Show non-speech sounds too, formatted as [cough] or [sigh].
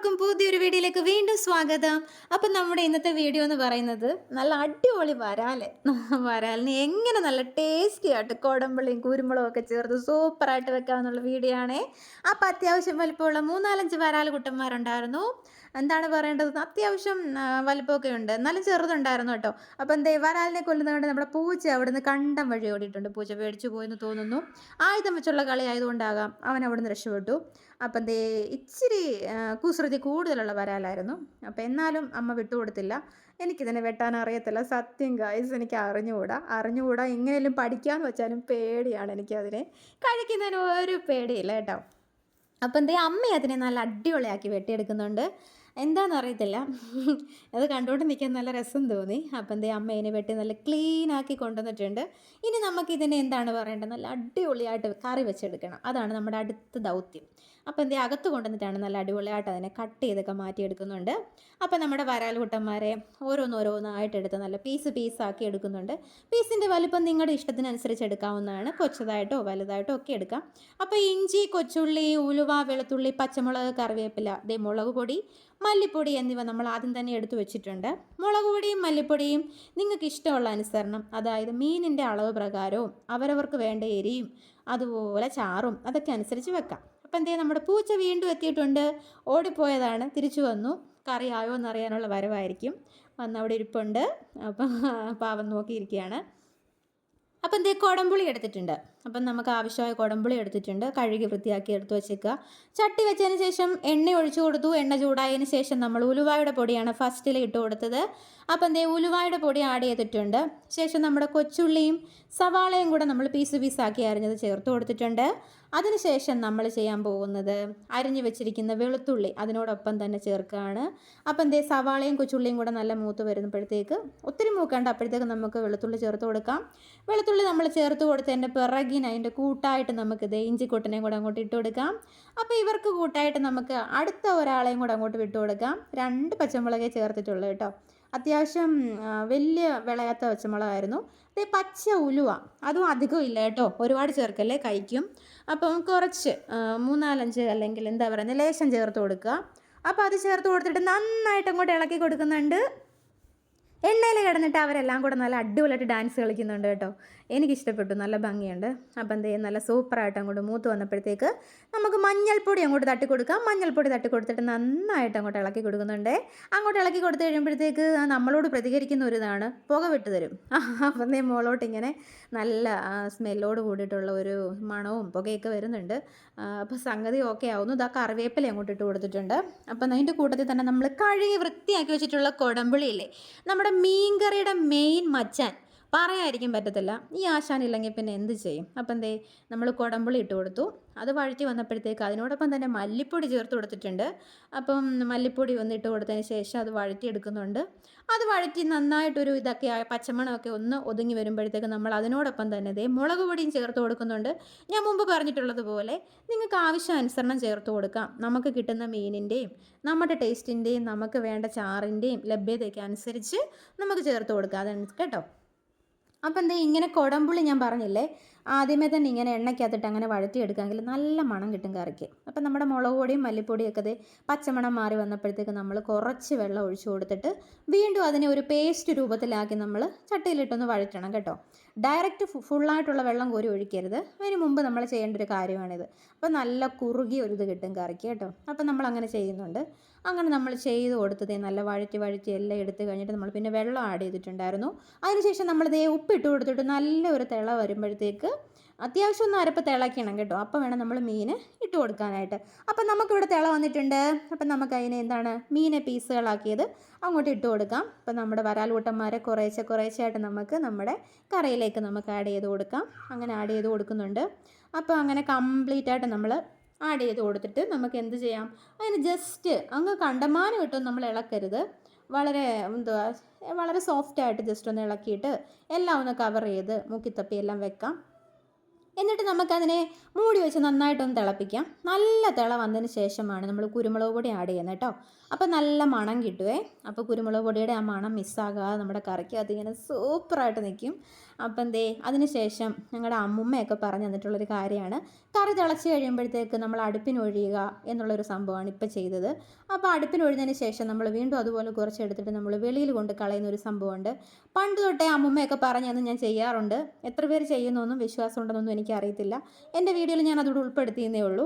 എല്ലാവർക്കും പുതിയൊരു വീഡിയോയിലേക്ക് വീണ്ടും സ്വാഗതം. അപ്പം നമ്മുടെ ഇന്നത്തെ വീഡിയോ എന്ന് പറയുന്നത് നല്ല അടിപൊളി വരാൽ. വരാലിന് എങ്ങനെ നല്ല ടേസ്റ്റി ആയിട്ട് കോടമ്പള്ളിയും കുരുമുളകും ഒക്കെ ചേർത്ത് സൂപ്പറായിട്ട് വെക്കാമെന്നുള്ള വീഡിയോ ആണേ. അപ്പം അത്യാവശ്യം വലിപ്പമുള്ള മൂന്നാലഞ്ച് വരാൽ കുട്ടന്മാരുണ്ടായിരുന്നു. എന്താണ് പറയേണ്ടത്? അത്യാവശ്യം വലുപ്പമൊക്കെ ഉണ്ട് എന്നാലും ചെറുതുണ്ടായിരുന്നു കേട്ടോ. അപ്പം എന്തേ വരാലിനെ കൊല്ലുന്നതുകൊണ്ട് നമ്മുടെ പൂച്ച അവിടുന്ന് കണ്ടം വഴി ഓടിയിട്ടുണ്ട്. പൂച്ച പേടിച്ചു പോയെന്ന് തോന്നുന്നു. ആയുധം വെച്ചുള്ള കളി ആയതുകൊണ്ടാകാം അവൻ അവിടുന്ന് രക്ഷപ്പെട്ടു. അപ്പം എന്തേ ഇച്ചിരി കുസൃതി കൂടുതലുള്ള വരാലായിരുന്നു. അപ്പം എന്നാലും അമ്മ വിട്ടുകൊടുത്തില്ല. എനിക്കിതിനെ വെട്ടാൻ അറിയത്തില്ല. സത്യം ഗായ്സ് എനിക്ക് അറിഞ്ഞുകൂടാ. അറിഞ്ഞുകൂടാ എങ്ങനെയും പഠിക്കാമെന്ന് വെച്ചാലും പേടിയാണ് എനിക്കതിനെ. കഴിക്കുന്നതിന് ഒരു പേടിയില്ല കേട്ടോ. അപ്പം എന്തേ അമ്മ അതിനെ നല്ല അടിപൊളിയാക്കി വെട്ടിയെടുക്കുന്നുണ്ട്. എന്താണെന്ന് അറിയത്തില്ല അത് കണ്ടുകൊണ്ട് നിൽക്കാൻ നല്ല രസം തോന്നി. അപ്പം എന്തേ അമ്മ ഇതിനെ വെട്ടി നല്ല ക്ലീൻ ആക്കി കൊണ്ടുവന്നിട്ടുണ്ട്. ഇനി നമുക്ക് ഇതിനെ എന്താണ് പറയേണ്ടത്? നല്ല അടിപൊളിയായിട്ട് കറി വെച്ചെടുക്കണം. അതാണ് നമ്മുടെ അടുത്ത ദൗത്യം. അപ്പം എന്തേ അകത്ത് കൊണ്ടുവന്നിട്ടാണ് നല്ല അടിപൊളിയായിട്ട് അതിനെ കട്ട് ചെയ്തൊക്കെ മാറ്റിയെടുക്കുന്നുണ്ട്. അപ്പം നമ്മുടെ വരാൽകുട്ടന്മാരെ ഓരോന്നോരോന്നായിട്ട് എടുത്ത് നല്ല പീസ് പീസാക്കി എടുക്കുന്നുണ്ട്. പീസിന്റെ വലുപ്പം നിങ്ങളുടെ ഇഷ്ടത്തിനനുസരിച്ച് എടുക്കാവുന്നതാണ്. കൊച്ചതായിട്ടോ വലുതായിട്ടോ ഒക്കെ എടുക്കാം. അപ്പോൾ ഇഞ്ചി കൊച്ചുള്ളി ഉലുവ വെളുത്തുള്ളി പച്ചമുളക് കറിവേപ്പില ദേ മുളക് പൊടി മല്ലിപ്പൊടി എന്നിവ നമ്മൾ ആദ്യം തന്നെ എടുത്തു വെച്ചിട്ടുണ്ട്. മുളക് പൊടിയും മല്ലിപ്പൊടിയും നിങ്ങൾക്ക് ഇഷ്ടമുള്ള അനുസരണം അതായത് മീനിന്റെ അളവ് പ്രകാരവും അവരവർക്ക് വേണ്ട എരിയും അതുപോലെ ചാറും അതൊക്കെ അനുസരിച്ച് വെക്കാം. അപ്പം എന്തേ നമ്മുടെ പൂച്ച വീണ്ടും എത്തിയിട്ടുണ്ട്. ഓടിപ്പോയതാണ് തിരിച്ചു വന്നു. കറി ആയോ എന്നറിയാനുള്ള വരവായിരിക്കും. വന്ന് അവിടെ ഇരിപ്പുണ്ട്. അപ്പം പാവം നോക്കിയിരിക്കുകയാണ്. അപ്പം എന്തേ കുടംപുളി എടുത്തിട്ടുണ്ട്. അപ്പം നമുക്ക് ആവശ്യമായ കുടംപുളി എടുത്തിട്ടുണ്ട്. കഴുകി വൃത്തിയാക്കി എടുത്തു വെച്ചേക്കുക. ചട്ടി വെച്ചതിന് ശേഷം എണ്ണ ഒഴിച്ചു കൊടുത്തു. എണ്ണ ചൂടായതിന് ശേഷം നമ്മൾ ഉലുവായുടെ പൊടിയാണ് ഫസ്റ്റിൽ ഇട്ട് കൊടുത്തത്. അപ്പം എന്തേ ഉലുവായുടെ പൊടി ആഡ് ചെയ്തിട്ടുണ്ട്. ശേഷം നമ്മുടെ കൊച്ചുള്ളിയും സവാളയും കൂടെ നമ്മൾ പീസ് പീസാക്കി അരിഞ്ഞത് ചേർത്ത് കൊടുത്തിട്ടുണ്ട്. അതിനുശേഷം നമ്മൾ ചെയ്യാൻ പോകുന്നത് അരിഞ്ഞു വെച്ചിരിക്കുന്ന വെളുത്തുള്ളി അതിനോടൊപ്പം തന്നെ ചേർക്കുകയാണ്. അപ്പം എന്തേ സവാളയും കൊച്ചുള്ളിയും കൂടെ നല്ല മൂത്ത് വരുമ്പോഴത്തേക്ക് ഒത്തിരി മൂക്കേണ്ട അപ്പോഴത്തേക്ക് നമുക്ക് വെളുത്തുള്ളി ചേർത്ത് കൊടുക്കാം. വെളുത്തുള്ളി നമ്മൾ ചേർത്ത് കൊടുത്തതിന്റെ പിറകിന് അതിന്റെ കൂട്ടായിട്ട് നമുക്ക് ഇത് ഇഞ്ചിക്കൊട്ടനെയും കൂടെ അങ്ങോട്ട് ഇട്ട് കൊടുക്കാം. അപ്പോൾ ഇവർക്ക് കൂട്ടായിട്ട് നമുക്ക് അടുത്ത ഒരാളെയും കൂടെ അങ്ങോട്ട് വിട്ടുകൊടുക്കാം രണ്ട് പച്ചമുളകേ ചേർത്തിട്ടുള്ളൂ കേട്ടോ. അത്യാവശ്യം വലിയ വിളയാത്ത പച്ചമുളകായിരുന്നു. അതേ പച്ച ഉലുവ അതും അധികം ഇല്ല കേട്ടോ. ഒരുപാട് ചേർക്കല്ലേ കഴിക്കും. അപ്പം കുറച്ച് മൂന്നാലഞ്ച് അല്ലെങ്കിൽ എന്താ പറയുന്നത് ലേശം ചേർത്ത് കൊടുക്കുക. അപ്പോൾ അത് ചേർത്ത് കൊടുത്തിട്ട് നന്നായിട്ട് അങ്ങോട്ട് ഇളക്കി കൊടുക്കുന്നുണ്ട്. എണ്ണയിൽ കിടന്നിട്ട് അവരെല്ലാം കൂടെ നല്ല അടിപൊളിയായിട്ട് ഡാൻസ് കളിക്കുന്നുണ്ട് കേട്ടോ. എനിക്കിഷ്ടപ്പെട്ടു. നല്ല ഭംഗിയുണ്ട്. അപ്പം എന്ത് ചെയ്യും നല്ല സൂപ്പറായിട്ട് അങ്ങോട്ട് മൂത്ത് വന്നപ്പോഴത്തേക്ക് നമുക്ക് മഞ്ഞൾപ്പൊടി അങ്ങോട്ട് തട്ടി കൊടുക്കാം മഞ്ഞൾപ്പൊടി തട്ടി കൊടുത്തിട്ട് നന്നായിട്ട് അങ്ങോട്ട് ഇളക്കി കൊടുക്കുന്നുണ്ട്. അങ്ങോട്ട് ഇളക്കി കൊടുത്തു കഴിയുമ്പോഴത്തേക്ക് നമ്മളോട് പ്രതികരിക്കുന്ന ഒരു ഇതാണ്. പുക വിട്ട് തരും. [laughs] അപ്പം ദേ മോളോട്ട് ഇങ്ങനെ നല്ല സ്മെല്ലോട് കൂടിയിട്ടുള്ള ഒരു മണവും പുകയൊക്കെ വരുന്നുണ്ട്. അപ്പോൾ സംഗതി ഓക്കെ ആവുന്നു. ഇതാ കറിവേപ്പില അങ്ങോട്ട് ഇട്ട് കൊടുത്തിട്ടുണ്ട്. അപ്പം അതിന്റെ കൂട്ടത്തിൽ തന്നെ നമ്മൾ കഴുകി വൃത്തിയാക്കി വെച്ചിട്ടുള്ള കൊടമ്പുളിയില്ലേ നമ്മുടെ മീൻകറിയുടെ മെയിൻ മച്ചാൻ. പറയാതിരിക്കാൻ പറ്റത്തില്ല. ഈ ആശാനില്ലെങ്കിൽ പിന്നെ എന്ത് ചെയ്യും? അപ്പം എന്തേ? നമ്മൾ കുടമ്പുളി ഇട്ട് കൊടുത്തു. അത് വഴറ്റി വന്നപ്പോഴത്തേക്ക് അതിനോടൊപ്പം തന്നെ മല്ലിപ്പൊടി ചേർത്ത് കൊടുത്തിട്ടുണ്ട്. അപ്പം മല്ലിപ്പൊടി ഒന്ന് ഇട്ട് കൊടുത്തതിന് ശേഷം അത് വഴറ്റി എടുക്കുന്നുണ്ട്. അത് വഴറ്റി നന്നായിട്ടൊരു ഇതൊക്കെ പച്ചമണമൊക്കെ ഒന്ന് ഒതുങ്ങി വരുമ്പോഴത്തേക്ക് നമ്മൾ അതിനോടൊപ്പം തന്നെ ഇതേ മുളക് പൊടിയും ചേർത്ത് കൊടുക്കുന്നുണ്ട്. ഞാൻ മുമ്പ് പറഞ്ഞിട്ടുള്ളതുപോലെ നിങ്ങൾക്ക് ആവശ്യാനുസരണം ചേർത്ത് കൊടുക്കാം. നമുക്ക് കിട്ടുന്ന മീനിന്റെയും നമ്മുടെ ടേസ്റ്റിന്റെയും നമുക്ക് വേണ്ട ചാറിന്റെയും ലഭ്യതയ്ക്ക് അനുസരിച്ച് നമുക്ക് ചേർത്ത് കൊടുക്കാം. അതാണ് കേട്ടോ. അപ്പം എന്താ ഇങ്ങനെ കുടംപുള്ളി ഞാൻ പറഞ്ഞില്ലേ? ആദ്യമേ തന്നെ ഇങ്ങനെ എണ്ണയ്ക്കകത്തിട്ട് അങ്ങനെ വഴറ്റിയെടുക്കാമെങ്കിൽ നല്ല മണം കിട്ടും കറിക്ക്. അപ്പം നമ്മുടെ മുളക് പൊടിയും മല്ലിപ്പൊടിയും ഒക്കെ പച്ചമണം മാറി വന്നപ്പോഴത്തേക്ക് നമ്മൾ കുറച്ച് വെള്ളം ഒഴിച്ചു കൊടുത്തിട്ട് വീണ്ടും അതിനെ ഒരു പേസ്റ്റ് രൂപത്തിലാക്കി നമ്മൾ ചട്ടിയിലിട്ടൊന്ന് വഴറ്റണം കേട്ടോ. ഡയറക്റ്റ് ഫുള്ളായിട്ടുള്ള വെള്ളം കോരി ഒഴിക്കരുത്. അതിന് മുമ്പ് നമ്മൾ ചെയ്യേണ്ട ഒരു കാര്യമാണിത്. അപ്പോൾ നല്ല കുറുകി ഒരു ഇത് കിട്ടും കറിക്ക് കേട്ടോ. അപ്പോൾ നമ്മൾ അങ്ങനെ ചെയ്യുന്നുണ്ട്. അങ്ങനെ നമ്മൾ ചെയ്ത് കൊടുത്തതേ നല്ല വഴറ്റി വഴറ്റി എല്ലാം എടുത്ത് കഴിഞ്ഞിട്ട് നമ്മൾ പിന്നെ വെള്ളം ആഡ് ചെയ്തിട്ടുണ്ടായിരുന്നു. അതിനുശേഷം നമ്മൾ ദേ ഉപ്പിട്ട് കൊടുത്തിട്ട് നല്ല ഒരു തിള വരുമ്പോഴത്തേക്ക് അത്യാവശ്യം ഒന്ന് അരപ്പ് തിളയ്ക്കണം കേട്ടോ. അപ്പോൾ വേണം നമ്മൾ മീൻ ഇട്ട് കൊടുക്കാനായിട്ട്. അപ്പം നമുക്കിവിടെ തിള വന്നിട്ടുണ്ട്. അപ്പം നമുക്ക് അതിനെ എന്താണ് മീനെ പീസുകളാക്കിയത് അങ്ങോട്ട് ഇട്ട് കൊടുക്കാം. അപ്പം നമ്മുടെ വരാൽകൂട്ടന്മാരെ കുറേശ്ശെ കുറേശ്ശെയായിട്ട് നമുക്ക് നമ്മുടെ കറിയിലേക്ക് നമുക്ക് ആഡ് ചെയ്ത് കൊടുക്കാം. അങ്ങനെ ആഡ് ചെയ്ത് കൊടുക്കുന്നുണ്ട്. അപ്പോൾ അങ്ങനെ കംപ്ലീറ്റ് ആയിട്ട് നമ്മൾ ആഡ് ചെയ്ത് കൊടുത്തിട്ട് നമുക്ക് എന്ത് ചെയ്യാം? അതിന് ജസ്റ്റ് അങ്ങ് കണ്ടമാനം കിട്ടും നമ്മൾ ഇളക്കരുത്. വളരെ എന്തുവാ വളരെ സോഫ്റ്റായിട്ട് ജസ്റ്റ് ഒന്ന് ഇളക്കിയിട്ട് എല്ലാം ഒന്ന് കവർ ചെയ്ത് മുക്കിത്തപ്പി എല്ലാം വെക്കാം. എന്നിട്ട് നമുക്കതിനെ മൂടി വെച്ച് നന്നായിട്ടൊന്ന് തിളപ്പിക്കാം. നല്ല തിള വന്നതിന് ശേഷമാണ് നമ്മൾ കുരുമുളക് പൊടി ആഡ് ചെയ്യുന്നത് കേട്ടോ. അപ്പോൾ നല്ല മണം കിട്ടുവേ. അപ്പോൾ കുരുമുളക് പൊടിയുടെ ആ മണം മിസ്സാകാതെ നമ്മുടെ കറിക്ക് അതിങ്ങനെ സൂപ്പറായിട്ട് നിൽക്കും അപ്പം എന്തേ അതിനുശേഷം ഞങ്ങളുടെ അമ്മുമ്മയൊക്കെ പറഞ്ഞു തന്നിട്ടുള്ളൊരു കാര്യമാണ്. കറി തിളച്ച് കഴിയുമ്പോഴത്തേക്ക് നമ്മൾ അടുപ്പിനൊഴിയുക എന്നുള്ളൊരു സംഭവമാണ് ഇപ്പോൾ ചെയ്തത്. അപ്പോൾ അടുപ്പിനൊഴിഞ്ഞതിന് ശേഷം നമ്മൾ വീണ്ടും അതുപോലെ കുറച്ച് എടുത്തിട്ട് നമ്മൾ വെളിയിൽ കൊണ്ട് കളയുന്ന ഒരു സംഭവമുണ്ട്. പണ്ട് തൊട്ടേ അമ്മുമ്മയൊക്കെ പറഞ്ഞതെന്ന് ഞാൻ ചെയ്യാറുണ്ട്. എത്ര പേര് ചെയ്യുന്നൊന്നും വിശ്വാസം ഉണ്ടെന്നൊന്നും എനിക്കറിയത്തില്ല. എന്റെ വീഡിയോയിൽ ഞാൻ അതോട് ഉൾപ്പെടുത്തിയെന്നേ ഉള്ളൂ.